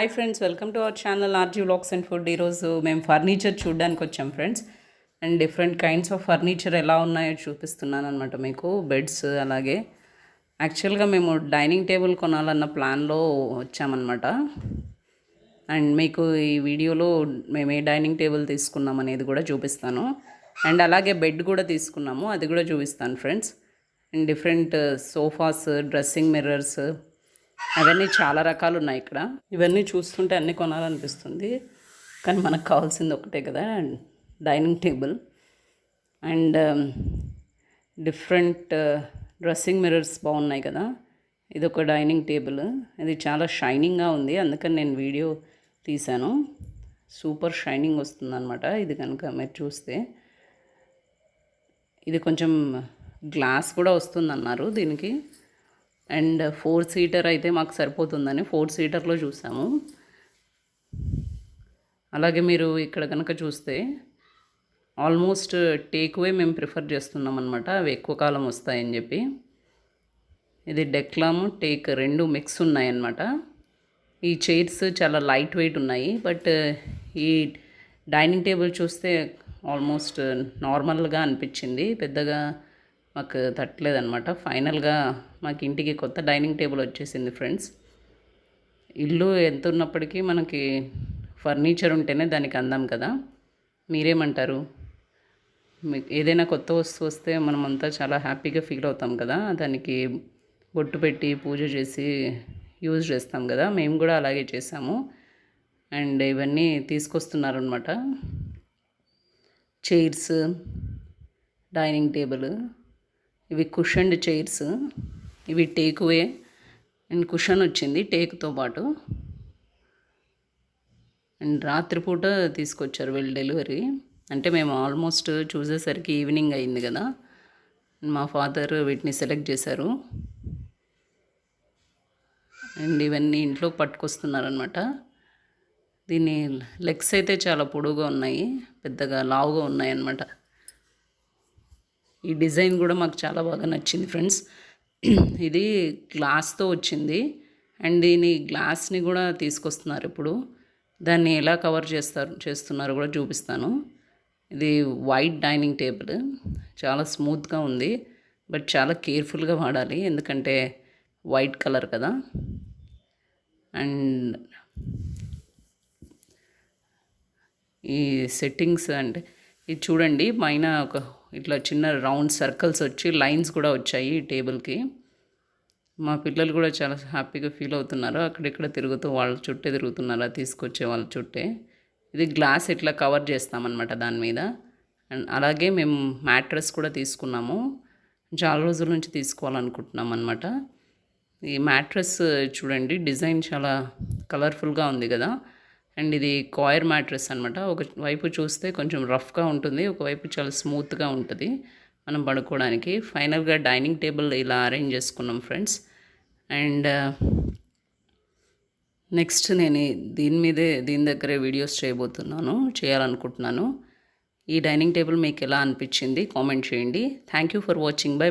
Hi friends welcome to our channel RG vlogs and food ఈరోజు మేము furniture చూడడానికి వచ్చాం friends and different kinds of furniture ఎలా ఉన్నాయో చూపిస్తున్నాను అనమాట మీకు. బెడ్స్ అలాగే. యాక్చువల్గా మేము డైనింగ్ టేబుల్ కొనాలన్న ప్లాన్లో వచ్చామన్నమాట. అండ్ మీకు ఈ వీడియోలో మేము ఏ డైనింగ్ టేబుల్ తీసుకున్నాం అనేది కూడా చూపిస్తాను. అండ్ అలాగే బెడ్ కూడా తీసుకున్నాము అది కూడా చూపిస్తాను friends and different sofas dressing mirrors అవన్నీ చాలా రకాలు ఉన్నాయి ఇక్కడ. ఇవన్నీ చూస్తుంటే అన్నీ కొనాలనిపిస్తుంది. కానీ మనకు కావాల్సింది ఒకటే కదా dining table. And um, different uh, dressing mirrors బాగున్నాయి కదా. ఇది ఒక డైనింగ్ టేబుల్. ఇది చాలా షైనింగ్గా ఉంది. అందుకని నేను వీడియో తీశాను. సూపర్ షైనింగ్ వస్తుందన్నమాట ఇది కనుక మీరు చూస్తే. ఇది కొంచెం గ్లాస్ కూడా వస్తుందన్నారు దీనికి. అండ్ ఫోర్ సీటర్ అయితే మాకు సరిపోతుందని ఫోర్ సీటర్లో చూసాము. అలాగే మీరు ఇక్కడ కనుక చూస్తే ఆల్మోస్ట్ టేక్ అవే మేము ప్రిఫర్ చేస్తున్నాం అనమాట అవి ఎక్కువ కాలం వస్తాయని చెప్పి. ఇది డెక్లాము టేక్ రెండు మిక్స్ ఉన్నాయన్నమాట. ఈ చైర్స్ చాలా లైట్ వెయిట్ ఉన్నాయి బట్ ఈ డైనింగ్ టేబుల్ చూస్తే ఆల్మోస్ట్ నార్మల్గా అనిపించింది. పెద్దగా మాకు తట్టలేదనమాట ఫైనల్గా మాకు ఇంటికి కొత్త డైనింగ్ టేబుల్ వచ్చేసింది ఫ్రెండ్స్. ఇల్లు ఎంత ఉన్నప్పటికీ మనకి ఫర్నిచర్ ఉంటేనే దానికి అందాం కదా. మీరేమంటారు? మీకు ఏదైనా కొత్త వస్తువు వస్తే మనమంతా చాలా హ్యాపీగా ఫీల్ అవుతాం కదా. దానికి బొట్టు పెట్టి పూజ చేసి యూజ్ చేస్తాం కదా. మేము కూడా అలాగే చేసాము అండ్ ఇవన్నీ తీసుకొస్తున్నారనమాట చైర్స్ డైనింగ్ టేబుల్. ఇవి కుషన్డ్ చైర్స్. ఇవి టేక్వే అండ్ కుషన్ వచ్చింది టేక్తో పాటు. అండ్ రాత్రిపూట తీసుకొచ్చారు వీళ్ళు డెలివరీ. అంటే మేము ఆల్మోస్ట్ చూసేసరికి ఈవినింగ్ అయింది కదా. మా ఫాదర్ వీటిని సెలెక్ట్ చేశారు. అండ్ ఇవన్నీ ఇంట్లో పట్టుకొస్తున్నారనమాట దీని లెగ్స్ అయితే చాలా పొడుగా ఉన్నాయి. పెద్దగా లావుగా ఉన్నాయి అన్నమాట ఈ డిజైన్ కూడా మాకు చాలా బాగా నచ్చింది ఫ్రెండ్స్. ఇది గ్లాస్తో వచ్చింది. అండ్ దీని గ్లాస్ని కూడా తీసుకొస్తున్నారు ఇప్పుడు. దాన్ని ఎలా కవర్ చేస్తారు చేస్తున్నారో కూడా చూపిస్తాను. ఇది వైట్ డైనింగ్ టేబుల్. చాలా స్మూత్గా ఉంది. బట్ చాలా కేర్ఫుల్గా వాడాలి. ఎందుకంటే వైట్ కలర్ కదా. అండ్ ఈ సెట్టింగ్స్ అంటే ఇది చూడండి పైన ఒక ఇట్లా చిన్న రౌండ్ సర్కిల్స్ వచ్చి లైన్స్ కూడా వచ్చాయి ఈ టేబుల్కి. మా పిల్లలు కూడా చాలా హ్యాపీగా ఫీల్ అవుతున్నారు. అక్కడిక్కడ తిరుగుతూ వాళ్ళ చుట్టే తిరుగుతున్నారు తీసుకొచ్చే వాళ్ళ చుట్టే. ఇది గ్లాస్ ఇట్లా కవర్ చేస్తామన్నమాట దాని మీద. అండ్ అలాగే మేము మ్యాట్రెస్ కూడా తీసుకున్నాము. చాలా రోజుల నుంచి తీసుకోవాలనుకుంటున్నాం అనమాట ఈ మ్యాట్రెస్ చూడండి డిజైన్ చాలా కలర్ఫుల్గా ఉంది కదా. అండ్ ఇది కాయర్ మ్యాట్రెస్ అనమాట ఒక వైపు చూస్తే కొంచెం రఫ్గా ఉంటుంది ఒకవైపు చాలా స్మూత్గా ఉంటుంది మనం పడుకోవడానికి. ఫైనల్గా డైనింగ్ టేబుల్ ఇలా అరేంజ్ చేసుకున్నాం ఫ్రెండ్స్. అండ్ నెక్స్ట్ నేను దీని మీదే దీని దగ్గరే వీడియోస్ చేయబోతున్నాను చేయాలనుకుంటున్నాను. ఈ డైనింగ్ టేబుల్ మీకు ఎలా అనిపించింది కామెంట్ చేయండి. Thank you for watching bye bye